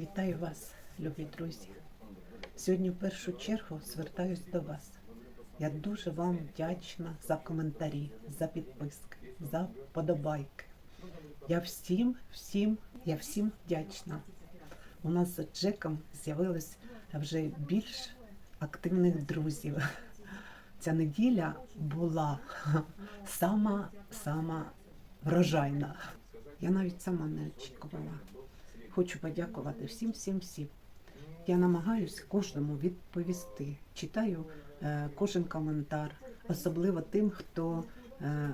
Вітаю вас, любі друзі. Сьогодні в першу чергу звертаюсь до вас. Я дуже вам вдячна за коментарі, за підписки, за подобайки. Я всім, всім, я всім вдячна. У нас з Джеком з'явилось вже більш активних друзів. Ця неділя була сама, сама врожайна. Я навіть сама не очікувала. Хочу подякувати всім, всім, всім. Я намагаюся кожному відповісти. Читаю е, кожен коментар, особливо тим, хто е,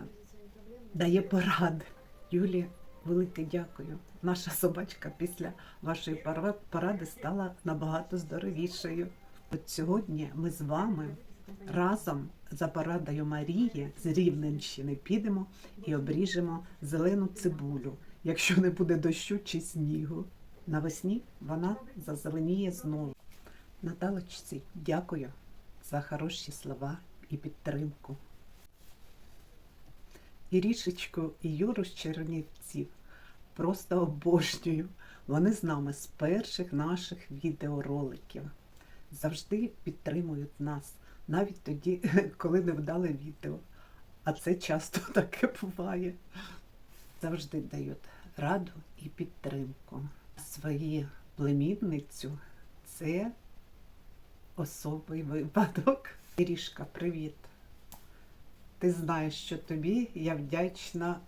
дає поради. Юлі, велике дякую. Наша собачка після вашої поради стала набагато здоровішою. От сьогодні ми з вами разом за порадою Марії з Рівненщини підемо і обріжемо зелену цибулю, якщо не буде дощу чи снігу. Навесні вона зазеленіє знову. Наталочці, дякую за хороші слова і підтримку. Ірішечку і Юру з Чернівців просто обожнюю. Вони з нами з перших наших відеороликів. Завжди підтримують нас, навіть тоді, коли не вдали відео. А це часто таке буває. Завжди дають раду і підтримку. Свою племінницю це особий випадок. Ірішка, привіт. Ти знаєш, що тобі я вдячна,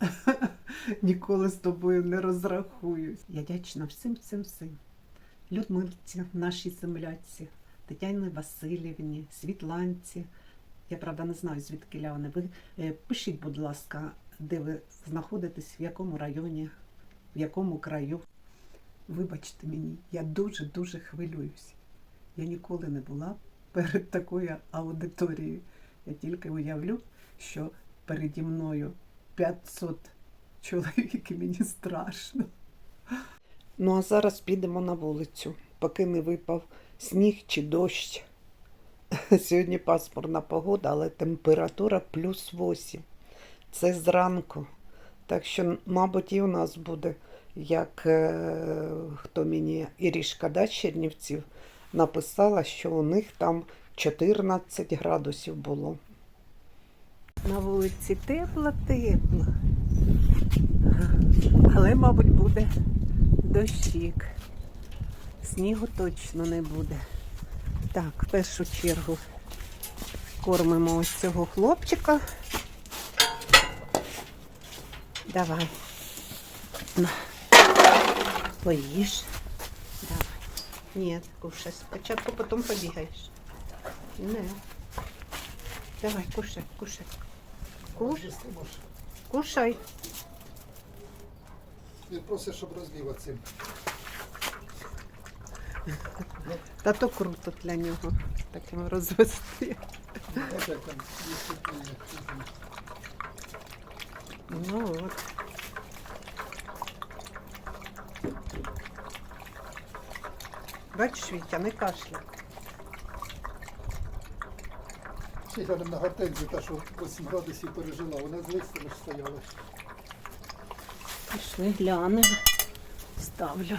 ніколи з тобою не розрахуюсь. Я вдячна всім, всім, всім. Людмилці, нашій земляці, Тетяні Васильівні, Світланці. Я правда не знаю, звідки вони. Ви е, пишіть, будь ласка, де ви знаходитесь, в якому районі, в якому краю. Вибачте мені, я дуже-дуже хвилююсь. Я ніколи не була перед такою аудиторією. Я тільки уявлю, що переді мною 500 чоловік і мені страшно. Ну а зараз підемо на вулицю, поки не випав сніг чи дощ. Сьогодні пасмурна погода, але температура плюс 8. Це зранку. Так що, мабуть, і у нас буде, як е, хто мені Ірішка да, Чернівців написала, що у них там 14 градусів було. На вулиці тепло, тепло. Але, мабуть, буде дощик. Снігу точно не буде. Так, в першу чергу кормимо ось цього хлопчика. Давай. Поїж. Давай. Нет, кушай. Спочатку потім побігаєш. Не. Давай, кушай, кушай. Куш... Кушай. Він просить, щоб розліва цим. Та то круто для нього таким розвести. Є Ну от. Бачиш, Вітя, не кашля. Ще глянемо на гортензію, та що 8 градусів пережила, вона з листями ж стояла. Пішли глянемо. Ставлю.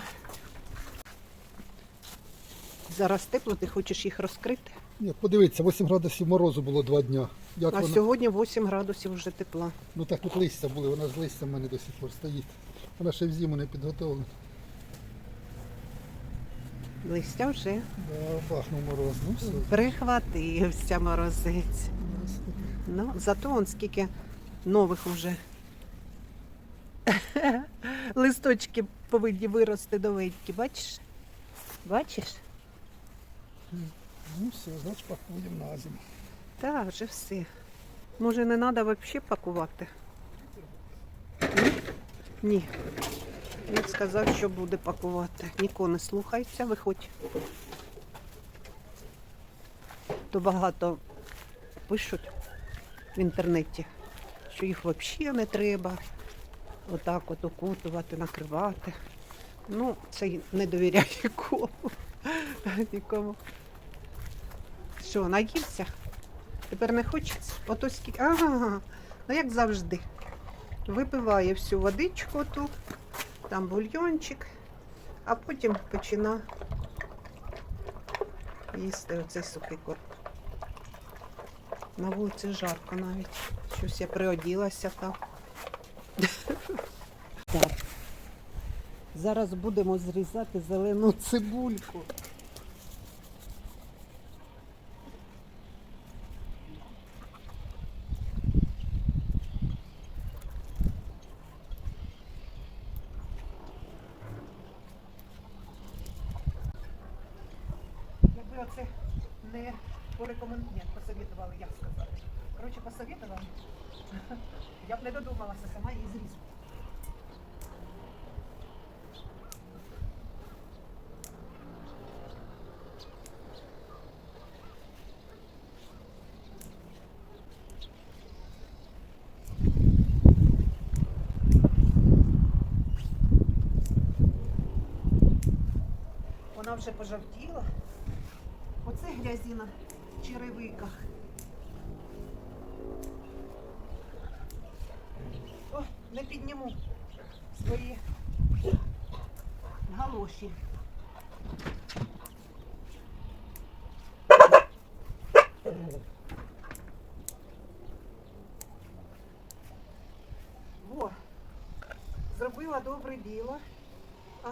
Зараз тепло, ти хочеш їх розкрити? Ні, подивіться, 8 градусів морозу було два дня. Як А вона? сьогодні 8 градусів вже тепла. Ну так тут листя були, вона з листям в мене до сих пор стоїть. Вона ще в зиму не підготовлена. Листя вже Да, бахнув мороз. Ну все. прихватився морозець. Ну, зато он скільки нових уже листочки повинні вирости до ветки, бачиш? Бачиш? Ну все, значить пакуємо на зиму. Так, вже все. Може, не треба взагалі пакувати? Ні? Він сказав, що буде пакувати. Нікого не слухається, виходь. То багато пишуть в інтернеті, що їх взагалі не треба. Отак от окутувати, накривати. Ну, це не довіряю нікому. Нікому. Що, наївся? Тепер не хочеться? Ото скільки. Ага, ну як завжди. Випиває всю водичку ту, там бульйончик. а потім почина їсти оцей сухий корм. На вулиці жарко навіть. Щось я приоділася там. Так. Зараз будемо зрізати зелену цибульку. Якби оце не порекомендували, ні, посовітували, як сказати. Коротше, посовітували, я б не додумалася сама її зрізати. Вона вже пожовтіла. Оце грязі на черевиках. О, не підніму свої галоші. Во, зробила добре діло. А,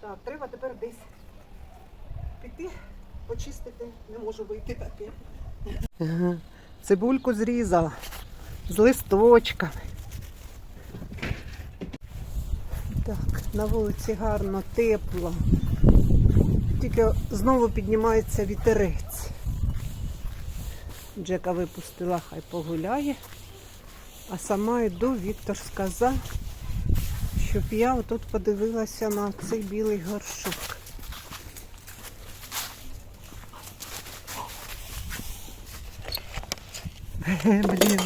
так, треба тепер десь піти, почистити, не можу вийти таке. Цибульку зрізала з листочками. Так, на вулиці гарно, тепло. Тільки знову піднімається вітерець. Джека випустила, хай погуляє. А сама йду, Віктор сказав, щоб я отут подивилася на цей білий горшок. Блін.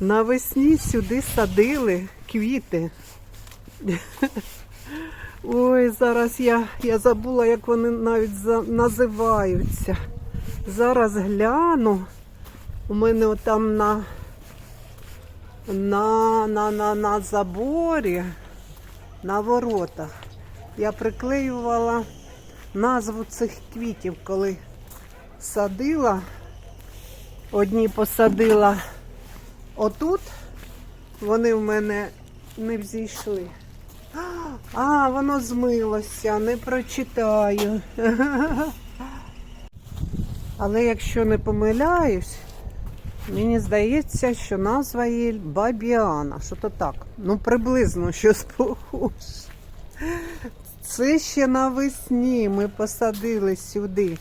Навесні сюди садили квіти. Ой, зараз я, я забула, як вони навіть за, називаються. Зараз гляну. У мене отам на, на, на, на, на заборі, на воротах. Я приклеювала назву цих квітів, коли садила. Одні посадила отут, вони в мене не взійшли. А, воно змилося, не прочитаю. Але якщо не помиляюсь, мені здається, що назва її Бабіана. Що то так? Ну, приблизно щось похоже. Це ще навесні ми посадили сюди.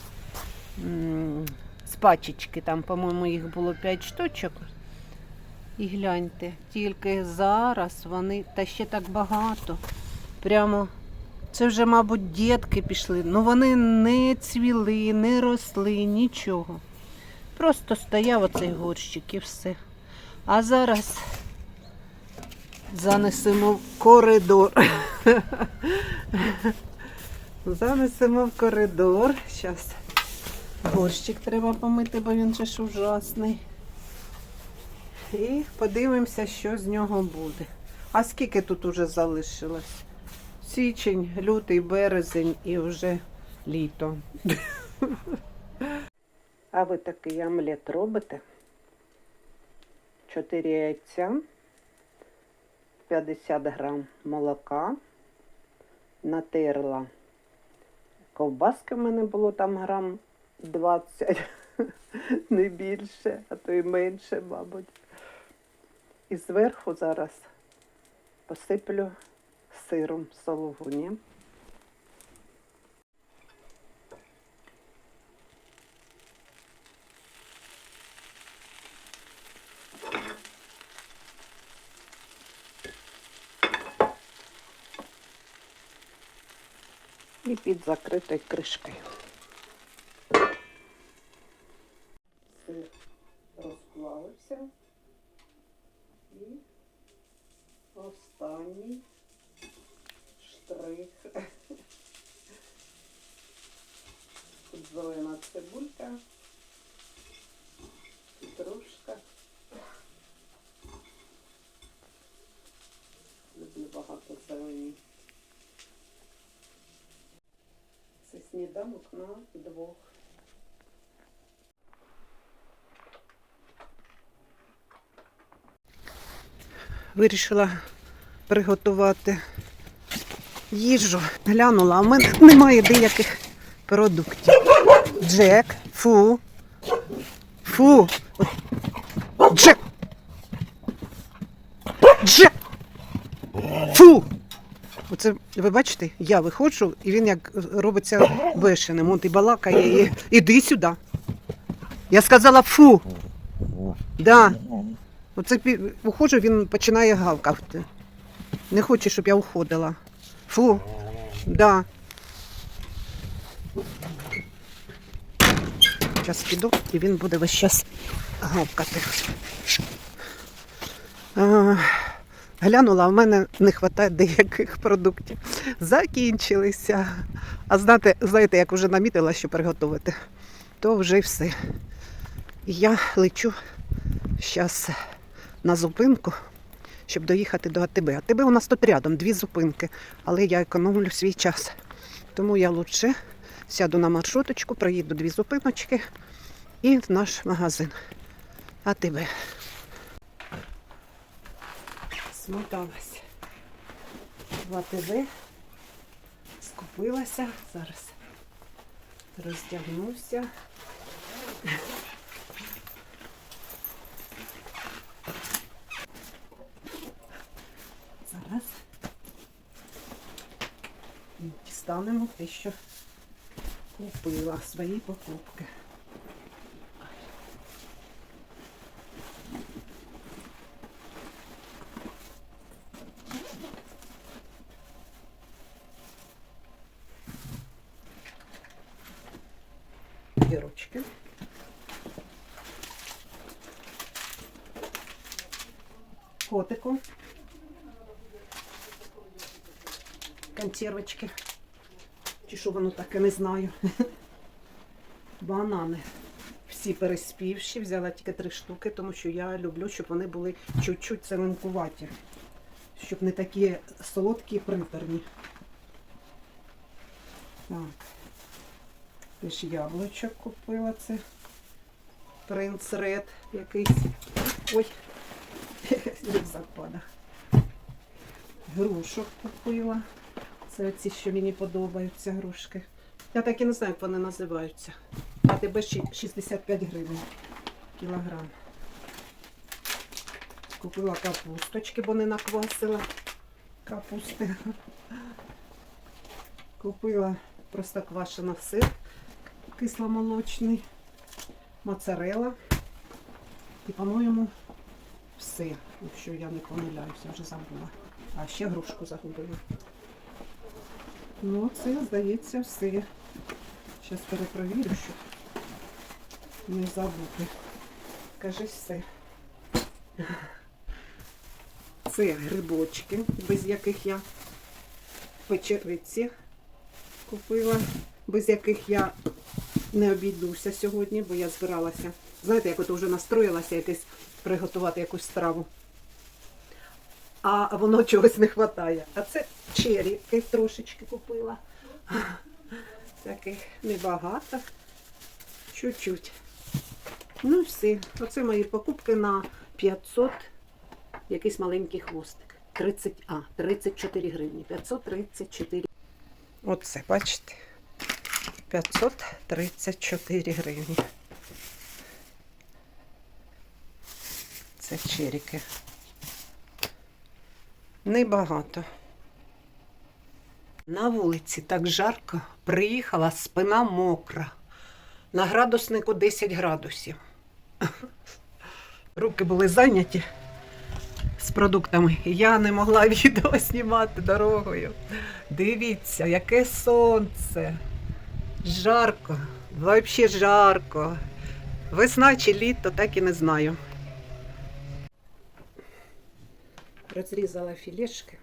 З пачечки, там, по-моєму, їх було 5 штучок. І гляньте, тільки зараз вони, та ще так багато. Прямо це вже, мабуть, дітки пішли. Ну вони не цвіли, не росли, нічого. Просто стояв оцей горщик і все. А зараз занесемо в коридор. Занесемо в коридор. Зараз горщик треба помити, бо він же ж ужасний. І подивимося, що з нього буде. А скільки тут уже залишилось? Січень, лютий, березень і вже літо. А ви такий омлет робите? 4 яйця, 50 грам молока, натерла. Ковбаски в мене було там грам 20, не більше, а то й менше, мабуть. І зверху зараз посиплю сиром сологуні. І під закритою кришкою. Сир розплавився. І останній штрих. Тут зелена цибулька, петрушка. Люблю багато зелені. Це Сніданок на двох. Вирішила приготувати їжу. Глянула, а в мене немає деяких продуктів. Джек, фу. Фу. Джек. Джек. Фу. Оце ви бачите, я виходжу, і він як робиться бешеним. От і балакає, і іди сюди. Я сказала фу. Да. Оце уходжу, він починає гавкати. Не хоче, щоб я уходила. Фу. Да. Зараз піду, і він буде весь час гавкати. Глянула, в мене не вистачає деяких продуктів. Закінчилися. А знаєте, знаєте, як вже намітила, що приготувати, то вже все. Я лечу зараз на зупинку, щоб доїхати до АТБ. АТБ у нас тут рядом, дві зупинки, але я економлю свій час. Тому я лучше сяду на маршруточку, проїду дві зупиночки і в наш магазин. АТБ. Смоталась в АТБ, скупилася. Зараз роздягнуся. Зараз дістанемо те, що купила свої покупки. Гірочки. Котику. Консервочки. Чи що воно таке, не знаю. Банани. Всі переспівші, взяла тільки три штуки, тому що я люблю, щоб вони були чуть-чуть зеленкуваті. Щоб не такі солодкі і приторні. Так. Теж яблучок купила це. Принц Ред якийсь. Ой, рюкзак падає. Грушок купила. Це ці, що мені подобаються грушки. Я так і не знаю, як вони називаються. А тебе 65 гривень кілограм. Купила капусточки, бо не наквасила капусти. Купила просто квашена сир кисломолочний, моцарела. І, по-моєму, все, якщо я не помиляюся, вже забула. А ще грушку загубила. Ну, це, здається, все. Зараз перепровірю, щоб не забути. Кажи все. Це грибочки, без яких я печериці купила, без яких я не обійдуся сьогодні, бо я збиралася. Знаєте, як от вже настроїлася якесь приготувати якусь страву. А воно чогось не вистачає. А це черіки трошечки купила. Таких небагато. Чуть-чуть. Ну все. Оце мої покупки на 500, якийсь маленький хвостик. 30, а, 34 гривні. 534. Оце, бачите? 534 гривні. Це черіки. Небагато. На вулиці так жарко, приїхала спина мокра. На градуснику 10 градусів. Руки були зайняті з продуктами. Я не могла відео знімати дорогою. Дивіться, яке сонце. Жарко, взагалі жарко. Весна чи літо, так і не знаю. Розрізала філешки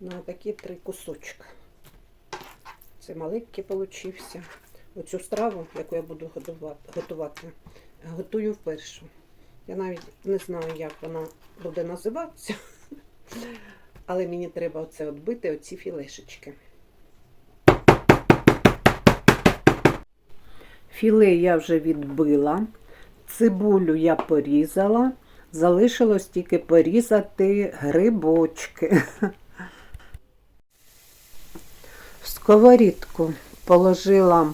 на такі три кусочки. Це маленький получився. Оцю страву, яку я буду готувати, готую вперше. Я навіть не знаю, як вона буде називатися, але мені треба оце відбити, оці філешечки. Філе я вже відбила, цибулю я порізала, залишилось тільки порізати грибочки. В сковорідку положила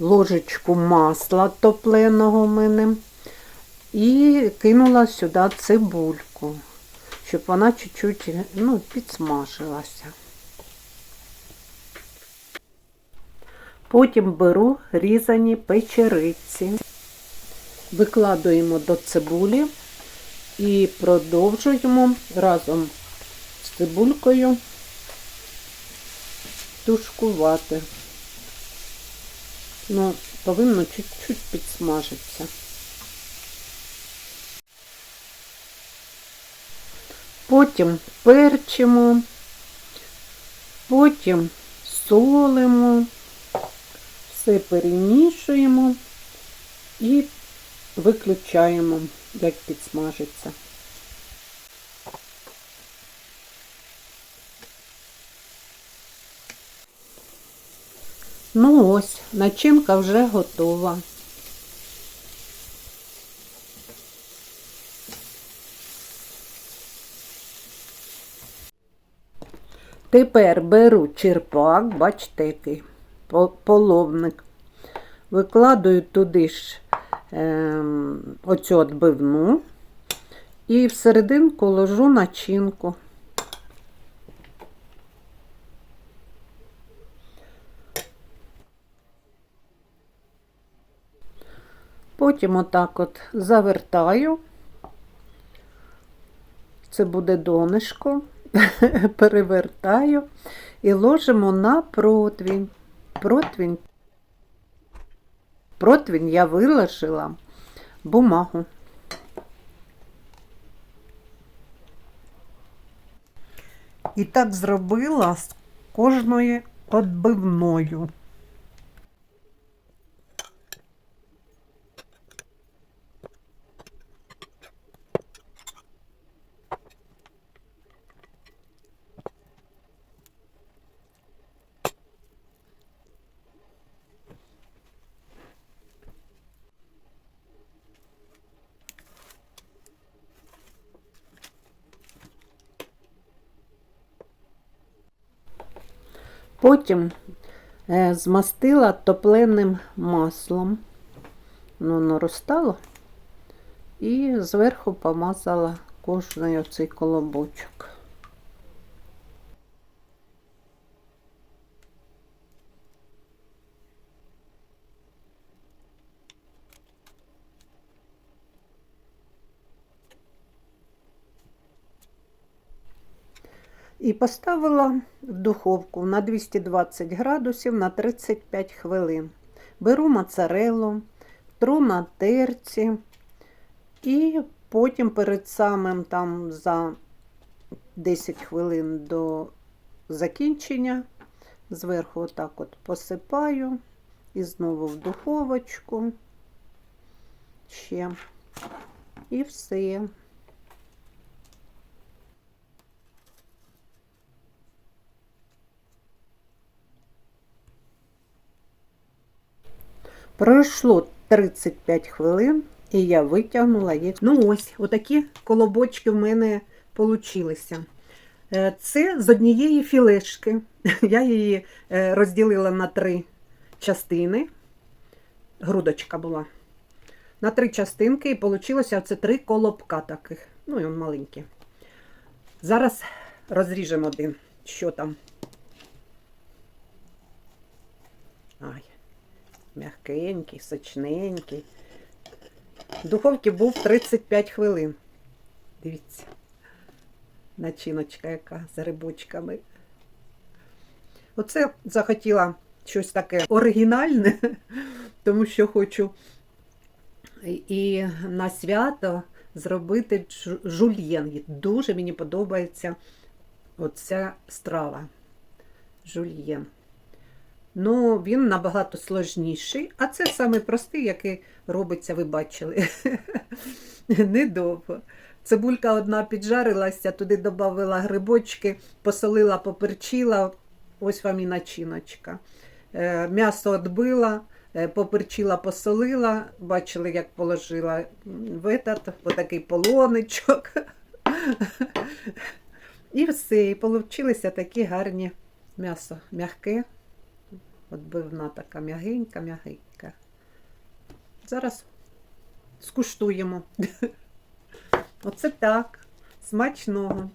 ложечку масла топленого в мене і кинула сюди цибульку, щоб вона чуть-чуть ну, підсмажилася. Потім беру різані печериці, викладуємо до цибулі і продовжуємо разом з цибулькою тушкувати. Ну, повинно чуть-чуть підсмажитися. Потім перчимо, потім солимо, все перемішуємо і виключаємо, як підсмажиться. Ну ось, начинка вже готова. Тепер беру черпак, бачите, який половник. Викладаю туди ж оцю отбивну і всерединку ложу начинку. Потім отак от завертаю. Це буде донишко. Перевертаю і ложимо на противень. Противень. Противень я виложила бумагу. І так зробила з кожною отбивною. Потім е, змастила топленим маслом. Воно розтало. І зверху помазала кожний оцей колобочок. І поставила в духовку на 220 градусів на 35 хвилин. Беру моцареллу, тру на терці і потім перед самим там за 10 хвилин до закінчення зверху отак от посипаю і знову в духовочку ще. І все. Пройшло 35 хвилин, і я витягнула їх. Ну ось, отакі колобочки в мене получилися. Е, Це з однієї філешки. Я її е, розділила на три частини. Грудочка була. На три частинки, і вийшло це три колобка таких. Ну, і он маленькі. Зараз розріжемо один. Що там? М'якенький, сочненький. В духовці був 35 хвилин. Дивіться, начиночка яка з рибочками. Оце захотіла щось таке оригінальне, тому що хочу і на свято зробити жульєн. Дуже мені подобається оця страва. Жульєн. Ну, він набагато сложніший, а це саме простий, який робиться, ви бачили. Недовго. Цибулька одна піджарилася, туди додавила грибочки, посолила, поперчила. Ось вам і начиночка. Е, М'ясо відбила, Е, Поперчила, посолила, бачили, як положила в этот, отакий полоничок. І все, і получилися такі гарні м'ясо. М'яке, отбивна така м'ягенька, м'ягенька. Зараз скуштуємо. Оце так. Смачного.